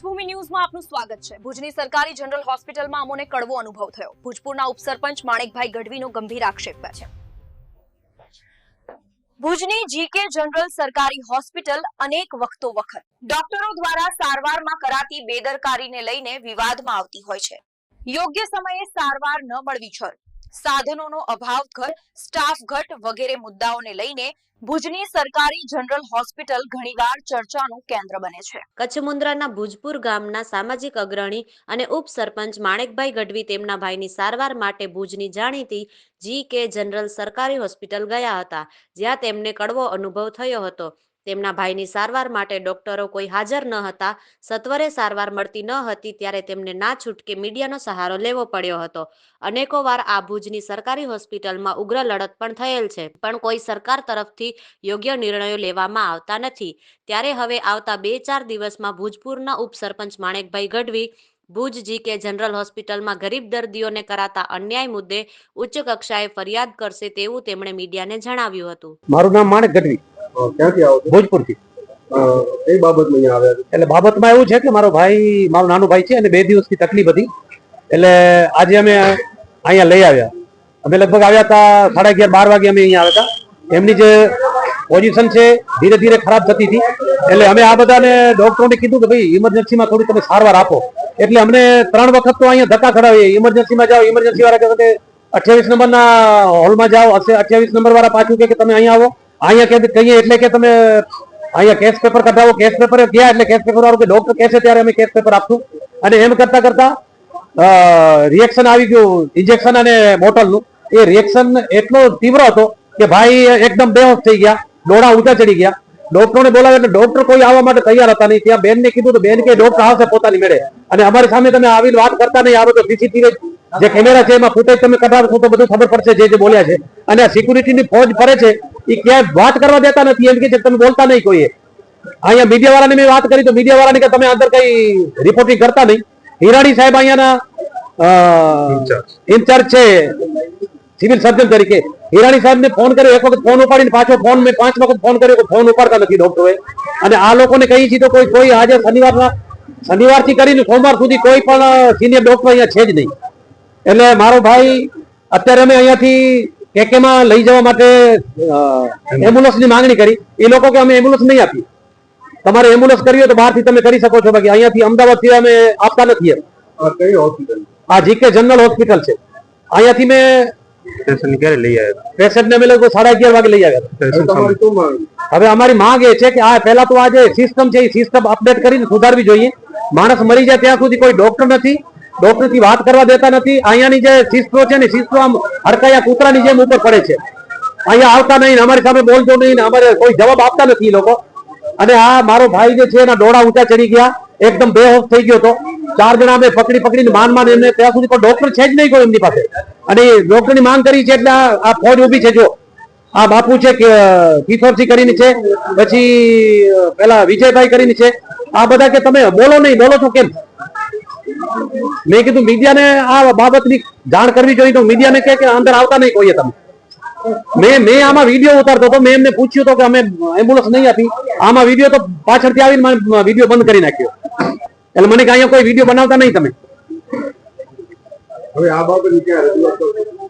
દેશભૂમિ ન્યૂઝમાં આપનું સ્વાગત છે. ભુજની સરકારી જનરલ હોસ્પિટલમાં અમોને કડવો અનુભવ થયો. ભુજપુરના ઉપસરપંચ માણેકભાઈ ગઢવીનો ગંભીર આક્ષેપ છે. ભુજની જીકે જનરલ સરકારી હોસ્પિટલ અનેક વખતો વખત ડોક્ટરો દ્વારા સારવારમાં કરાતી બેદરકારીને લઈને વિવાદમાં આવતી હોય છે. યોગ્ય સમયે સારવાર ન મળવી છળ સાધનોનો અભાવ ઘટ સ્ટાફ ઘટ વગેરે મુદ્દાઓને લઈને ભુજની સરકારી જનરલ હોસ્પિટલ ઘણીવાર ચર્ચાનું કેન્દ્ર બને છે. કચ્છ મુન્દ્રાના ભુજપુર ગામના સામાજિક અગ્રણી અને ઉપસરપંચ માણેકભાઈ ગઢવી તેમના ભાઈની સારવાર માટે ભુજની જાણીતી જી કે જનરલ સરકારી હોસ્પિટલ ગયા હતા, જ્યાં તેમને કડવો અનુભવ થયો હતો. તેમના ભાઈની સારવાર માટે ડોક્ટરો કોઈ હાજર ન હતા. સત્વરે સારવાર મળતી ન હતી ત્યારે તેમને ના છૂટકે મીડિયાનો સહારો લેવો પડ્યો હતો. અનેકો વાર આ ભુજની સરકારી હોસ્પિટલમાં ઉગ્ર લડત પણ થયેલ છે, પણ કોઈ સરકાર તરફથી યોગ્ય નિર્ણયો લેવામાં આવતા નથી. ત્યારે હવે આવતા બે ચાર દિવસમાં ભુજપુરના ઉપસરપંચ માણેકભાઈ ગઢવી, ભુજ જીકે જનરલ હોસ્પિટલમાં ગરીબ દર્દીઓને કરાતા અન્યાય મુદ્દે ઉચ્ચ કક્ષાએ ફરિયાદ કરશે તેવું તેમણે મીડિયાને જણાવ્યું હતું. મારું નામ માણેક ગઢવી. ક્યાંથી આવો છો? ભોજપુરથી. કઈ બાબતમાં અહીંયા આવ્યા છો? એટલે બાબતમાં એવું છે કે મારો ભાઈ મારો નાનો ભાઈ છે અને બે દિવસથી તકલીફ હતી. એટલે આજે અમે અહીંયા લઈ આવ્યા. અમે લગભગ આવ્યા હતા સાડા અગિયાર બાર વાગે અમે અહીંયા આવ્યા હતા. એમની જે પોઝિશન છે ધીરે ધીરે ખરાબ થતી હતી. એટલે અમે આ બધાને ડોક્ટરોને કીધું કે ભાઈ ઇમરજન્સીમાં થોડી તમે સારવાર આપો. એટલે અમને ત્રણ વખત તો અહીંયા ધક્કા ખડાવીએ ઇમરજન્સીમાં જાઓ ઇમરજન્સી વાળા કે અઠ્યાવીસ નંબરના હોલમાં જાઓ અઠ્યાવીસ નંબર વાળા પાછું કે તમે અહીંયા આવો. અહીંયા કે કહીએ એટલે કે તમે, અહીંયા કેસ પેપર કઢાવો કેસ પેપર ગયા એટલે કેસ પેપર વાળું કે ડોક્ટર કહેશે ત્યારે અમે કેસ પેપર આપશું. અને એમ કરતા કરતા રિએક્શન આવી ગયું ઇન્જેક્શન અને બોટલનું. એ રિએક્શન એટલો તીવ્ર હતો કે ભાઈ એકદમ બેહોશ થઈ ગયા ડોળા ઊંચા ચડી ગયા. ડોક્ટરોને બોલાવે એટલે ડોક્ટર કોઈ આવવા માટે તૈયાર હતા નહીં. ત્યાં બેનને કીધું તો બેન કે ડોક્ટર આવશે પોતાની મેળે. અને અમારી સામે તમે આવી વાત કરતા નહીં આ તો સીસીટીવી જે કેમેરા છે એમાં ફૂટેજ તમે કઢાવશો તો બધું ખબર પડશે જે જે બોલ્યા છે. અને આ સિક્યુરિટીની ફોજ ફરે છે એ ક્યાંય વાત કરવા દેતા નથી એમ કે તમે બોલતા નહીં કોઈએ. અહીંયા મીડિયા વાળાને મેં વાત કરી તો મીડિયા વાળાને કે તમે અંદર કઈ રિપોર્ટિંગ કરતા નહીં. હિરાણી સાહેબ અહીંયાના ઇન્ચાર્જ છે. સિવિલ સર્જન તરીકે. હિરાણી સાહેબને ફોન કર્યો એક વખત ફોન ઉપાડીને પાછો ફોન મેં પાંચ વખત ફોન કર્યો ફોન ઉપાડતા નથી ડોક્ટરોએ અને આ લોકોને કહી છે તો કોઈ કોઈ આજે શનિવારના શનિવારથી કરીને સોમવાર સુધી કોઈ પણ સિનિયર ડોક્ટર અહીંયા છે જ નહીં. એટલે મારો ભાઈ અત્યારે અમે અહીંયાથી કેકેમાં લઈ જવા માટે એમ્બ્યુલન્સની માંગણી કરી? એ લોકો કે અમે એમ્બ્યુલન્સ નહીં આપી તમારે એમ્બ્યુલન્સ કરવી હોય તો બહારથી તમે કરી શકો છો. બાકી અહીંયાથી અમદાવાદથી અમે આપતા નથી એમ. આ કઈ હોસ્પિટલ આ જીકે જનરલ હોસ્પિટલ છે. અહીંયાથી મેં પેશન્ટ ક્યારે લઈ આવ્યા પેશન્ટને અમે લોકો સાડા અગિયાર વાગે લઈ આવ્યા હવે અમારી માંગ એ છે કે આ પહેલા તો આ જે સિસ્ટમ છે એ સિસ્ટમ અપડેટ કરીને સુધારવી જોઈએ. માણસ મરી જાય ત્યાં સુધી કોઈ ડોક્ટર નથી. ડોક્ટરથી વાત કરવા દેતા નથી. અહીંયાની જે શિસ્તો છે ને શિસ્તો આમ હડકાયા કૂતરાની જેમ ઉપર પડે છે. અહીંયા આવતા નહીં અમારી સામે બોલતો નહીં અમારે કોઈ જવાબ આપતા નથી લોકો. અને આ મારો ભાઈ જે છે એના ડોળા ઊંચા ચડી ગયા. એકદમ બેહોશ થઈ ગયો હતો. ચાર જણા અમે પકડી પકડીને માન માન એમને ત્યાં સુધી પણ ડોક્ટર છે જ નહીં કોઈ એમની પાસે. અને ડોક્ટરની માંગ કરી છે એટલે આ ફોજ ઊભી છે જો. આ બાપુ છે કે કિશોરસિંહ કરીને છે. પછી પેલા વિજયભાઈ કરીને છે. આ બધા કે તમે બોલો નહીં, બોલો છો કેમ? મેં કીધું મીડિયાને આ બાબતની જાણ કરવી જોઈએ તો મીડિયાને કહે કે અંદર આવતા નહીં કોઈએ તમે. મેં મેં આમાં વીડિયો ઉતારતો હતો મેં એમને પૂછ્યું તો કે અમે એમ્બ્યુલન્સ નહીં આપી. આમાં વીડિયો તો પાછળથી આવીને વીડિયો બંધ કરી નાખ્યો. એટલે મને કે અહીંયા કોઈ વીડિયો બનાવતા નહીં તમે.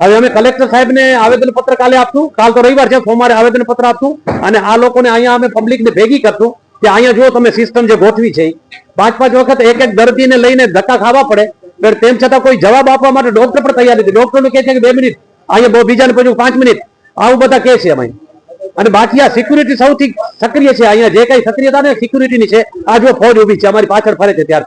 હવે અમે કલેક્ટર સાહેબ ને આવેદન પત્ર કાલે આપશું. કાલ તો રવિવાર છે સોમવારે આવેદન પત્ર આપશું. અને આ લોકોને અહીંયા અમે પબ્લિકને ભેગી કરશું. કે અહીંયા જો તમે સિસ્ટમ જે ગોઠવી છે પાંચ પાંચ વખત એક એક દર્દીને લઈને ધક્કા ખાવા પડે, પણ તેમ છતાં કોઈ જવાબ આપવા માટે ડોક્ટર પણ તૈયાર નથી. ડોક્ટર કહે છે કે બે મિનિટ, અહીંયા બહુ બીજાને પછી પાંચ મિનિટ, આવું બધા કહે છે અમે અને બાકી આ સિક્યુરિટી સૌથી સક્રિય છે, અહીંયા જે કઈ સક્રિયતા ને સિક્યુરિટીની છે, આ જો ફોજ ઊભી છે, અમારી પાછળ ફરે છે ત્યાર